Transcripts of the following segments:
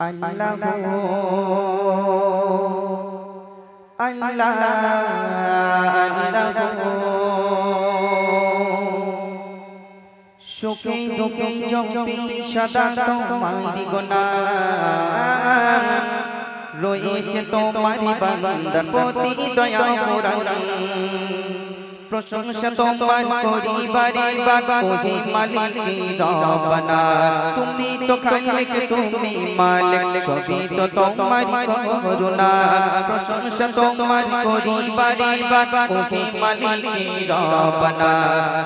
আল্লাহ আল্লাহ সুখে দুঃখে জপি সদা তোমারি গোনাম রয়েছে তোমারি বান্দার প্রতি দয়া কোরআন প্রশংসা তোমার করি বারে বার ওহে মালিক রব্বানা তুমি তো খালিক তুমি মালিক, সবই তো তোমারি করুণা। প্রশংসা তোমার করি বারে বার ওহে মালিক রব্বানা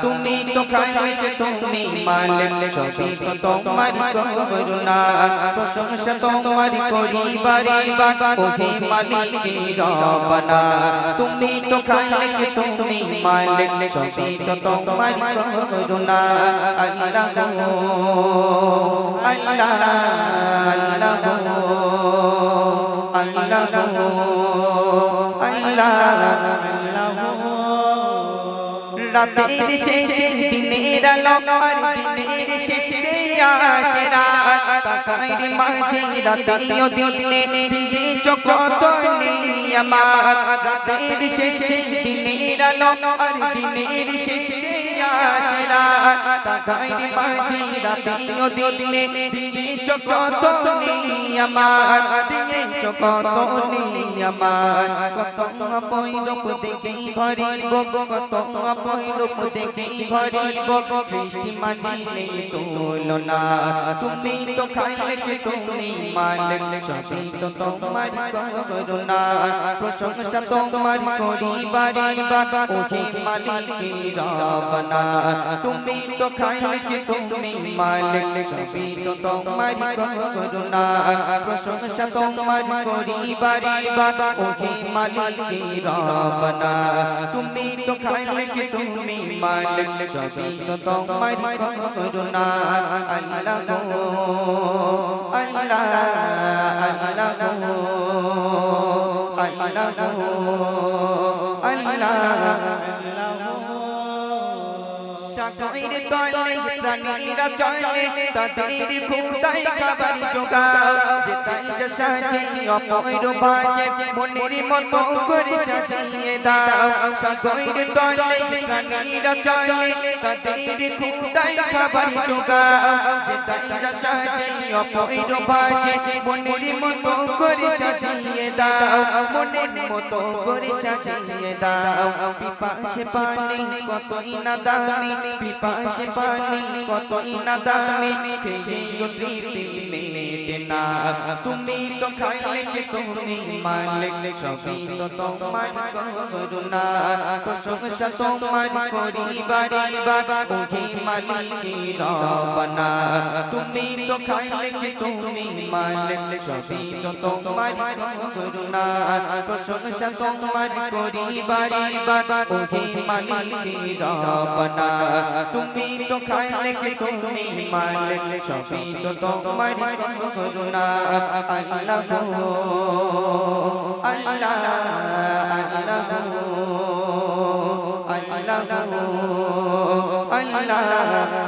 তুমি তো খালিক তুমি মালিক, সবই তো তোমারি করুণা। প্রশংসা তোমার করি বারে বার ওহে মালিক রব্বানা তুমি তো খালিক তুমি মালিক সবই তো তোমার করুণা আল্লাহ গো আল্লাহ আল্লাহ গো আল্লাহ গো আল্লাহ রাতের শেষে দিনের আলো আর দিনের শেষে আসে রাত তাকাইর মাঝে রাতেও দিনে দিনে চকত আমার রাতের শেষে দিনের আলো আর দিনের শেষে আসে রাত তাকাইর মাঝে দিনে দিনে চকত আমার, দিনে চকত আমার। কত পৈরূপ দেখে ভরিব, কত পৈরূপ দেখে ভরিব, সৃষ্টি মাঝে তুলনা। তুমি তো খাইলেক তুমি মালিক তোমার প্রশংসা তোমার করি বারে বার মালিক তুমি তো খাইলেক তুমি মালিক? সবই তো তোমার করুণা। প্রশংসা তোমার করি বারে বার ওহে মালিক রবনা তুমি তো খাইলেক তুমি মালিক? সবই তো তোমার করুণা। আল্লাহ গো, আল্লাহ আল্লাহ গো আল্লাহ গো, আল্লাহ সাগরের তলে প্রাণীরা চলে তাদের খুদাই খাবার জোগাও যেতাই যে সাজে অপর বাজে মনের মতো করে সাজিয়ে দাও। সাগরের তলে প্রাণীরা চলে তাদের খুদাই খাবার জোগাও যেতাই যে সাজে অপর বাজে মনের মতো করে সাজিয়ে দাও। মনের মতো করে সাজিয়ে দাও। পিপাসে পানি কতই না দামি পিপাসে পানি কতই না দামি খেয়েও তৃপ্তি মেটে না। তুমি তো খাইলে কি তুমি মালিক সবই তো তোমার করুণা। প্রশংসা তোমার করি বারে বার ওহে মালিক রবনা তুমি তো খাইলে কি তুমি মালিক সবই তো তোমার করুণা। প্রশংসা তোমার করি বারে বার ওহে মালিক রবনা তুমি তো খাইলে তুমি মালিক সবই তো তোমার করুণা আল্লাহ গো আল্লাহ আল্লাহ গো আল্লাহ গো আল্লাহ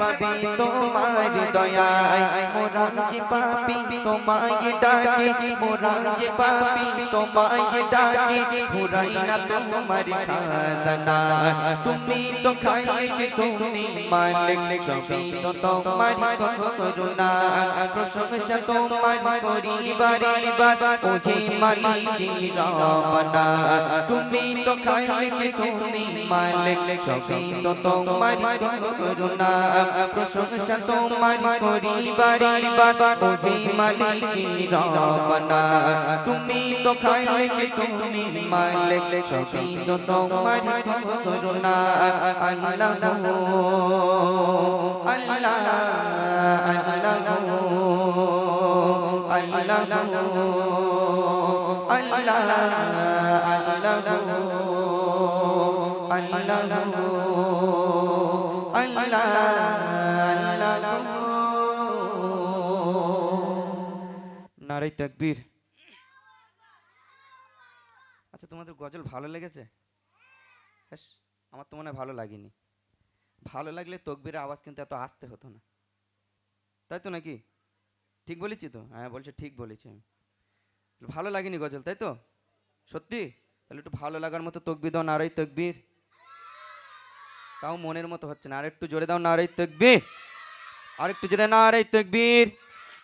পাবে তোমার দয়ায় মোরা যে পাপি তোমায় ডাকে মোরা যে পাপি তোমায় ডাকে, ঘুরাই না তোমার খাজানা। তুমি তো খাইলে তুমি মালিক, সবই তো তোমার করুণা। প্রশংসা তোমার করি বারে বার ওহে মালিক রবনা তুমি তো খাইলে তুমি মালিক, সবই তো তোমার করুণা। প্রশংসা তোমার করি বারে বার মালিক তুমি তো খাইলে তুমি মালিক, সবই তো তোমার করুণা। আল্লাহ আল্লাহ আল্লাহ আল্লাহ আল্লাহ আল্লাহ। নারাই তাকবীর আচ্ছা তোমাদের গজল ভালো লেগেছে? আমার তো মনে হয় ভালো লাগেনি। ভালো লাগলে তকবীরের আওয়াজ কিন্তু এত আসতে হতো না। তাই তো নাকি? ঠিক বলেছি তো? হ্যাঁ বলছে ঠিক বলেছি আমি। ভালো লাগেনি গজল, তাই তো? সত্যি? তাহলে একটু ভালো লাগার মতো তকবি দাও নারাই তকবীর। তাও মনের মতো হচ্ছে না। আর একটু জোরে দাও না নারাই তকবীর। আর একটু জোরে না আরেক তকবীর।